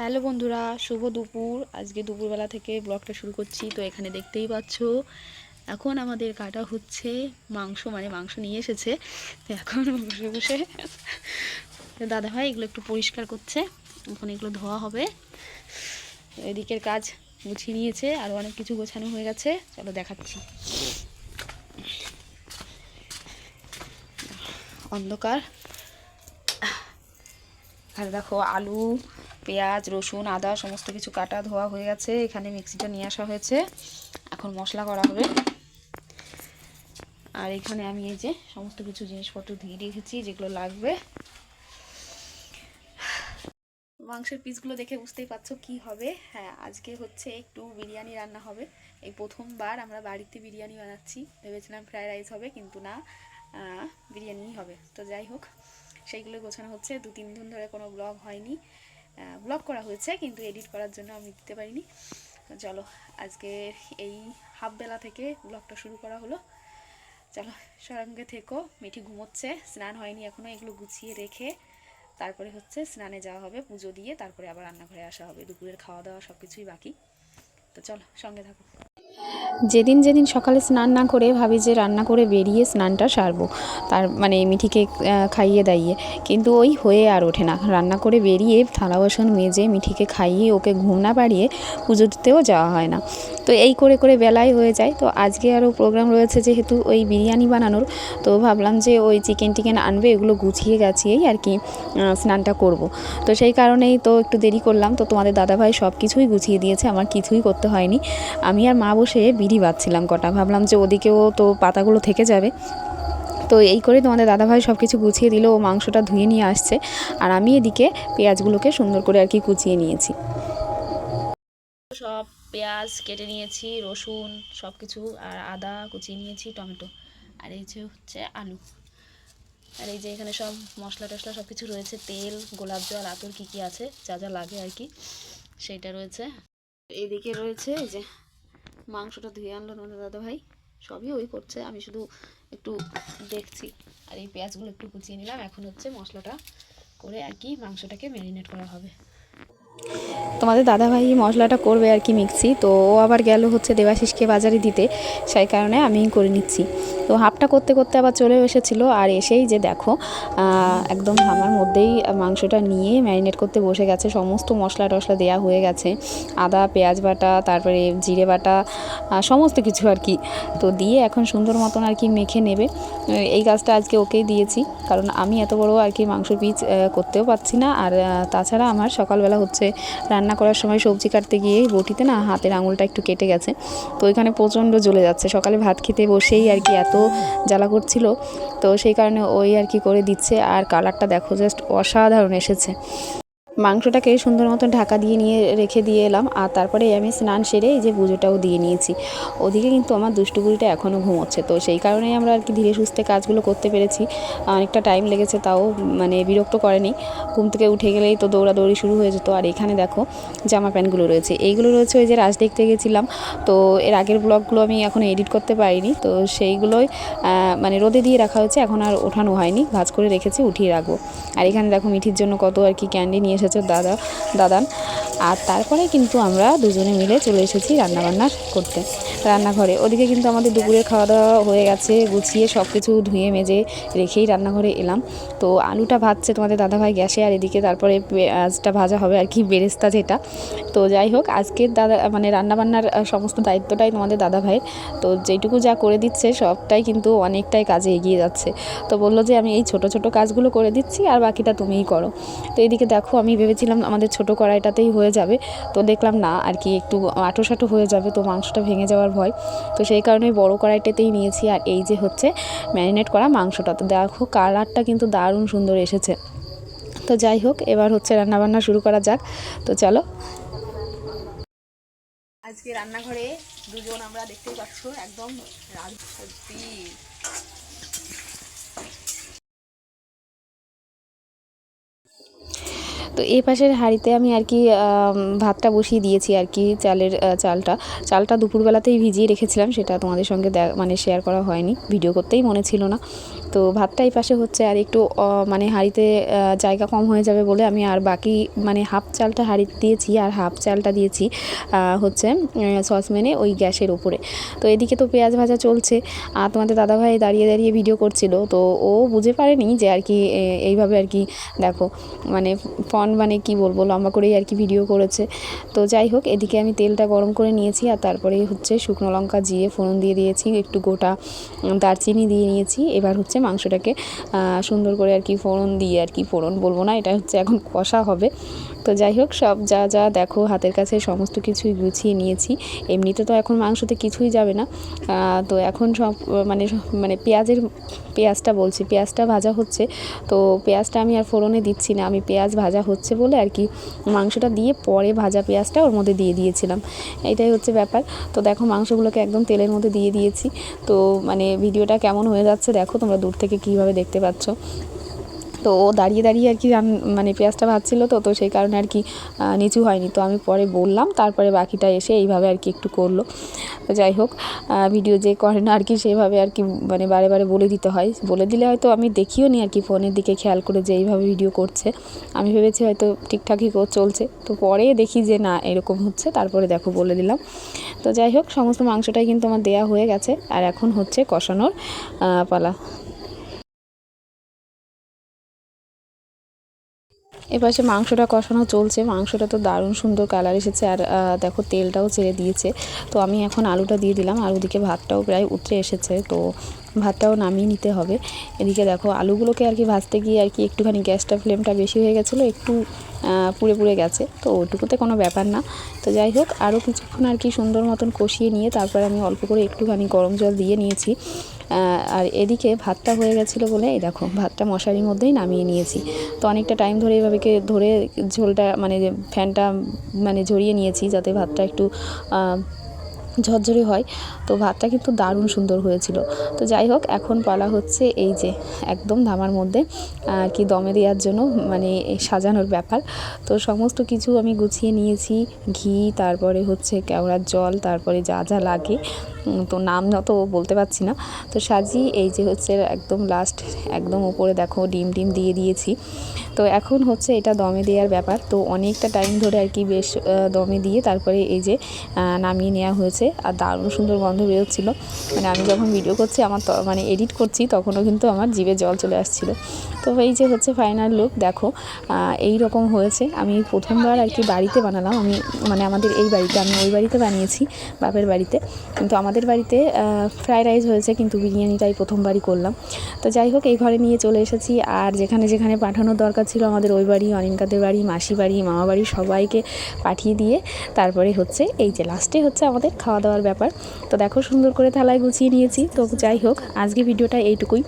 Hello বন্ধুরা, শুভ দুপুর। আজকে দুপুরবেলা থেকে ব্লগটা শুরু করছি, তো এখানে দেখতেই পাচ্ছ, এখন আমাদের কাটা হচ্ছে মাংস মানে মাংস নিয়ে এসেছে। তো এখন বসে বসে দাদা ভাই এগুলো একটু পরিষ্কার করছে, এখন এগুলো ধোয়া হবে। এদিকের কাজ গুছিয়ে নিয়েছে, আর অনেক কিছু গোছানো হয়ে গেছে, চলো দেখাচ্ছি। অন্ধকার। আর দেখো আলু পেঁয়াজ, রসুন, আদা সমস্ত কিছু কাটা ধোয়া হয়ে গেছে। এখানে মিক্সিটা নিয়ে আসা হয়েছে। এখন মশলা করা হবে। আর এখানে আমি এই যে সমস্ত কিছু জিনিসপত্র ধুয়ে রেখেছি, যেগুলো লাগবে। মাংসের পিসগুলো দেখে বুঝতেই পারছ কি হবে। হ্যাঁ আজকে হচ্ছে একটু বিরিয়ানি রান্না হবে। এই প্রথমবার আমরা বাড়িতে বিরিয়ানি বানাচ্ছি। ভেবেছিলাম ফ্রায়েড রাইস হবে, কিন্তু না বিরিয়ানিই হবে। তো যাই হোক সেইগুলো গোছানো হচ্ছে। দু তিন দিন ধরে কোনো ব্লগ হয়নি। ব্লগ করা হয়েছে, কিন্তু এডিট করার জন্য আমি দিতে পারিনি। চলো আজকে এই হাফ বেলা থেকে ব্লগটা শুরু করা হলো। চলো সঙ্গে থেকো মিঠি ঘুমোচ্ছে, স্নান হয়নি এখনও এগুলো গুছিয়ে রেখে তারপরে হচ্ছে স্নানে যাওয়া হবে, পুজো দিয়ে, তারপরে আবার রান্নাঘরে আসা হবে, দুপুরের খাওয়া দাওয়া সব কিছুই বাকি। তো চলো, সঙ্গে থাকো। যেদিন যেদিন সকালে স্নান না করে ভাবি যে রান্না করে বেরিয়ে স্নানটা সারবো, তার মানে মিঠিকে খাইয়ে দাইয়ে। কিন্তু ওই হয়ে আর ওঠে না। রান্না করে বেরিয়ে থালা বাসন মেজে মিঠিকে খাইয়ে ওকে ঘুম না পাড়িয়ে পুজো দিতেও যাওয়া হয় না। তো এই করে করে বেলায় হয়ে যায়। তো আজকে আরও প্রোগ্রাম রয়েছে যেহেতু ওই বিরিয়ানি বানানোর, তো ভাবলাম যে ওই চিকেন টিকেন আনবে, এগুলো গুছিয়ে গাছিয়েই আর কি স্নানটা করব। তো সেই কারণেই তো একটু দেরি করলাম। তো তোমাদের দাদাভাই সব কিছুই গুছিয়ে দিয়েছে, আমার কিছুই করতে হয়নি। আমি আর মা বসে বিড়ি বাঁধছিলাম কটা। ভাবলাম যে ওদিকেও তো পাতাগুলো থেকে যাবে। তো এই করে তোমাদের দাদাভাই সব কিছু গুছিয়ে দিল, ও মাংসটা ধুয়ে নিয়ে আসছে। আর আমি এদিকে পেঁয়াজগুলোকে সুন্দর করে আর কি কুচিয়ে নিয়েছি। সব পেঁয়াজ কেটে নিয়েছি, রসুন সব কিছু আর আদা কুচিয়ে নিয়েছি, টমেটো। আর এই যে হচ্ছে আলু। আর এই যে এখানে সব মশলা টশলা সব কিছু রয়েছে, তেল, গোলাপ জল, আতর কী কী আছে, যা যা লাগে আর কি, সেইটা রয়েছে। এদিকে রয়েছে এই যে মাংসটা ধুয়ে আনলো না দাদা ভাই সবই ওই করছে, আমি শুধু একটু দেখছি। আর এই পেঁয়াজগুলো একটু কুচিয়ে নিলাম, এখন হচ্ছে মশলাটা করে আর কি মাংসটাকে ম্যারিনেট করা হবে। তোমাদের দাদাভাই মশলাটা করবে আর কি মিক্সি, তো ও আবার গেল হচ্ছে দেবাশিসকে বাজারে দিতে, সেই কারণে আমি করে নিচ্ছি। তো হাফটা করতে করতে আবার চলে এসেছিল, আর এসেই যে দেখো একদম আমার মধ্যেই মাংসটা নিয়ে ম্যারিনেট করতে বসে গেছে, সমস্ত মশলা টশলা দেওয়া হয়ে গেছে, আদা, পেঁয়াজ বাটা, তারপরে জিরে বাটা সমস্ত কিছু আর কি। তো দিয়ে এখন সুন্দর মতন আর কি মেখে নেবে। এই কাজটা আজকে ওকেই দিয়েছি, কারণ আমি এত বড় আর কি মাংস পিস করতেও পারছি না, আর তাছাড়া আমার সকালবেলা হচ্ছে রান্না করার সময় সবজি কাটতে গিয়ে বটিতে না হাতের আঙুলটা একটু কেটে গেছে। তো ওইখানে প্রচণ্ড জ্বলে যাচ্ছে। সকালে ভাত খেতে বসেই আর কি এত জ্বালা করছিল। তো সেই কারণে ওই আর কি করে দিচ্ছে। আর কালারটা দেখো জাস্ট অসাধারণ এসেছে। মাংসটাকে সুন্দর মতো ঢাকা দিয়ে নিয়ে রেখে দিয়ে এলাম আর তারপরে আমি স্নান সেরে এই যে পুজোটাও দিয়ে নিয়েছি। ওদিকে কিন্তু আমার দুষ্টুগুলিটা এখনও ঘুমোচ্ছে। তো সেই কারণেই আমরা আর কি ধীরে সুস্থে কাজগুলো করতে পেরেছি। অনেকটা টাইম লেগেছে, তাও মানে বিরক্ত করেনি। ঘুম থেকে উঠে গেলেই তো দৌড়াদৌড়ি শুরু হয়ে যেত। আর এখানে দেখো জামা প্যান্টগুলো রয়েছে। এইগুলো রয়েছে ওই যে রাজ দেখতে গেছিলাম। তো এর আগের ব্লগগুলো আমি এখন এডিট করতে পারিনি। তো সেইগুলোই মানে রোদে দিয়ে রাখা হয়েছে। এখন আর ওঠানো হয়নি। ভাজ করে রেখেছি, উঠিয়ে রাখব। আর এখানে দেখো মিঠির জন্য কত আর কি ক্যান্ডি নিয়ে এসেছে দাদা দাদান। আর তারপরে কিন্তু আমরা দুজনে মিলে চলে এসেছি রান্নাবান্না করতে। রান্নাঘরে। ওদিকে কিন্তু আমাদের দুপুরের খাওয়া দাওয়া হয়ে গেছে, গুছিয়ে সব কিছু ধুয়ে মেজে রেখেই রান্নাঘরে এলাম। তো আলুটা ভাজছে তোমাদের দাদাভাই গ্যাসে, আর এদিকে তারপরে পেঁয়াজটা ভাজা হবে আর কি, বেরেস্তা যেটা। তো যাই হোক, আজকের দাদা মানে রান্নাবান্নার সমস্ত দায়িত্বটাই তোমাদের দাদা ভাইয়ের তো যেটুকু যা করে দিচ্ছে, সবটাই কিন্তু অনেকটাই কাজে এগিয়ে যাচ্ছে। তো বলল যে, আমি এই ছোট ছোট কাজগুলো করে দিচ্ছি, আর বাকিটা তুমিই করো। তো এইদিকে দেখো, আমি ভেবেছিলাম আমাদের ছোট কড়াইটাতেই হয়ে যাবে। তো দেখলাম না, আর কি একটু আটো সাটো হয়ে যাবে, তো মাংসটা ভেঙে যাওয়ার ভয়। তো সেই কারণে বড় কড়াইটাতেই নিয়েছি। আর এই যে হচ্ছে ম্যারিনেট করা মাংসটা, তো দেখো কালারটা কিন্তু দারুণ সুন্দর এসেছে। তো যাই হোক, এবার হচ্ছে রান্নাবান্না শুরু করা যাক। তো চলো। আজকে রান্নাঘরে দুজন আমরা দেখতেই পাচ্ছ, একদম রাজ সত্যি তো এই পাশের হাঁড়িতে আমি আর কি ভাতটা বসিয়ে দিয়েছি আর কি চালের চালটা। চালটা দুপুরবেলাতেই ভিজিয়ে রেখেছিলাম, সেটা তোমাদের সঙ্গে মানে শেয়ার করা হয়নি। ভিডিও করতেই মনে ছিল না। তো তো ভাতটা এই পাশে হচ্ছে আর একটু মানে হাঁড়িতে জায়গা কম হয়ে যাবে বলে আমি আর বাকি মানে হাফ চালটা হাঁড়িতে দিয়েছি আর হাফ চালটা দিয়েছি হচ্ছে সসম্যানে ওই গ্যাসের উপরে। তো এদিকে তো পেঁয়াজ ভাজা চলছে। আর তোমাদের দাদাভাই দাঁড়িয়ে দাঁড়িয়ে ভিডিও করছিল। তো ও বুঝে পারেনি যে আর কি এইভাবে আর কি, দেখো মানে ফন মানে কি বলব, লম্বা করেই আর কি ভিডিও করেছে। তো যাই হোক, এদিকে আমি তেলটা গরম করে নিয়েছি আর তারপরে হচ্ছে শুকনো লঙ্কা জিয়ে ফোড়ন দিয়ে দিয়েছি, একটু গোটা দারচিনি দিয়ে নিয়েছি। এবার হচ্ছে মাংসটাকে সুন্দর করে আর কি ফোড়ন দিয়ে আর কি ফোড়ন বলব না, এটা হচ্ছে এখন কষা হবে। তো যাই হোক, সব যা যা দেখো, হাতের কাছে সমস্ত কিছুই গুছিয়ে নিয়েছি। এমনিতে তো এখন মাংসতে কিছুই যাবে না। তো এখন সব মানে মানে পেঁয়াজের, পেঁয়াজটা বলছি, পেঁয়াজটা ভাজা হচ্ছে। তো পেঁয়াজটা আমি আর ফোড়নে দিচ্ছি না। আমি পেঁয়াজ ভাজা হচ্ছে বলে আর কি মাংসটা দিয়ে পরে ভাজা পেঁয়াজটা ওর মধ্যে দিয়ে দিয়েছিলাম। এটাই হচ্ছে ব্যাপার। তো দেখো, মাংসগুলোকে একদম তেলের মধ্যে দিয়ে দিয়েছি। তো মানে ভিডিওটা কেমন হয়ে যাচ্ছে দেখো, তোমরা দূর থেকে কীভাবে দেখতে পাচ্ছ। তো ও দাঁড়িয়ে দাঁড়িয়ে আর কি মানে পেঁয়াজটা ভাজছিল তো তো সেই কারণে আর কি নিচু হয়নি। তো আমি পরে বললাম, তারপরে বাকিটা এসে এইভাবে আর কি একটু করল। তো যাই হোক ভিডিও যে করে না আর কি, সেভাবে আর কি মানে বারে বারে বলে দিতে হয়। বলে দিলে হয়তো আমি দেখিও নি আর কি ফোনের দিকে খেয়াল করে যে এইভাবে ভিডিও করছে। আমি ভেবেছি হয়তো ঠিকঠাকই চলছে। তো পরে দেখি যে না, এরকম হচ্ছে, তারপরে দেখো বলে দিলাম। তো যাই হোক, সমস্ত মাংসটাই কিন্তু আমার দেয়া হয়ে গেছে। আর এখন হচ্ছে কষানোর পালা। এপাশে মাংসটা কষানো চলছে। মাংসটা তো দারুণ সুন্দর কালার এসেছে আর দেখো তেলটাও ছেড়ে দিয়েছে। তো আমি এখন আলুটা দিয়ে দিলাম আর ওদিকে ভাতটাও প্রায় উতরে এসেছে। তো ভাতটাও নামিয়ে নিতে হবে। এদিকে দেখো, আলুগুলোকে আর কি ভাজতে গিয়ে আর কি একটুখানি গ্যাসটা ফ্লেমটা বেশি হয়ে গেছিল, একটু পুড়ে পুড়ে গেছে। তো ওটুকুতে কোনো ব্যাপার না। তো যাই হোক আরও কিছুক্ষণ আর কি সুন্দর মতন কষিয়ে নিয়ে তারপরে আমি অল্প করে একটুখানি গরম জল দিয়ে নিয়েছি। আর এদিকে ভাতটা হয়ে গেছিল বলে, এই দেখো, ভাতটা মশারির মধ্যেই নামিয়ে নিয়েছি। তো অনেকটা টাইম ধরে এইভাবে ধরে ঝোলটা মানে ফ্যানটা মানে ঝরিয়ে নিয়েছি, যাতে ভাতটা একটু ঝরঝরে হয়, তো ভাতটা কিন্তু দারুণ সুন্দর হয়েছিল। তো যাই হোক, এখন পালা হচ্ছে এই যে একদম ধামার মধ্যে আর কি দমে দেওয়ার জন্য মানে সাজানোর ব্যাপার। তো সমস্ত কিছু আমি গুছিয়ে নিয়েছি, ঘি, তারপরে হচ্ছে কেওড়ার জল, তারপরে যা যা লাগে। তো নাম যত বলতে পারছি না। তো সাজিয়ে এই যে হচ্ছে একদম লাস্ট একদম উপরে দেখো ডিম ডিম দিয়ে দিয়েছি। তো এখন হচ্ছে এটা দমে দেওয়ার ব্যাপার। তো অনেকটা টাইম ধরে আর কি বেশ দমে দিয়ে তারপরে এই যে নামিয়ে নেওয়া হয়েছে। আর দারুণ সুন্দর গন্ধ বেরোচ্ছিলো। মানে আমি যখন ভিডিও করছি, আমার মানে এডিট করছি, তখনও কিন্তু আমার জিভে জল চলে আসছিল। তো এই যে হচ্ছে ফাইনাল লুক দেখো এই রকম হয়েছে। আমি প্রথমবার আর কি বাড়িতে বানালাম। আমি মানে আমাদের এই বাড়িতে, আমি ওই বাড়িতে বানিয়েছি, বাপের বাড়িতে। কিন্তু আমাদের বাড়িতে ফ্রাইড রাইস হয়েছে, কিন্তু বিরিয়ানিটাই প্রথমবারই করলাম। তো যাই হোক, এই ঘরে নিয়ে চলে এসেছি। আর যেখানে যেখানে পাঠানোর দরকার ছিল, আমাদের ওই বাড়ি অনিন্দাদের বাড়ি মাসি বাড়ি মামা বাড়ি, সবাইকে পাঠিয়ে দিয়ে তারপরে হচ্ছে, এই যে লাস্টে হচ্ছে আমাদের খাওয়া দাওয়ার ব্যাপার। তো দেখো সুন্দর করে থালায় গুছিয়ে নিয়েছি। তো যাই হোক, আজকে ভিডিওটা এইটুকুই।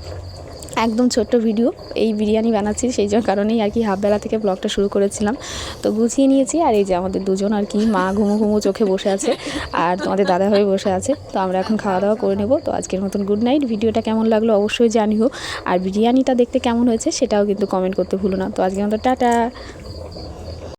একদম ছোট্ট ভিডিও, এই বিরিয়ানি বানাচ্ছি সেই জন্য কারণেই আর কি হাফবেলা থেকে ব্লগটা শুরু করেছিলাম। তো গুছিয়ে নিয়েছি, আর এই যে আমাদের দুজন আর কি, মা ঘুমো ঘুমো চোখে বসে আছে, আর তোমাদের দাদা হয়ে বসে আছে। তো আমরা এখন খাওয়া দাওয়া করে নেব। তো আজকের মতন গুড নাইট ভিডিওটা কেমন লাগল অবশ্যই জানিও। আর বিরিয়ানিটা দেখতে কেমন হয়েছে সেটাও কিন্তু কমেন্ট করতে ভুলো না। তো আজকের মতো টাটা।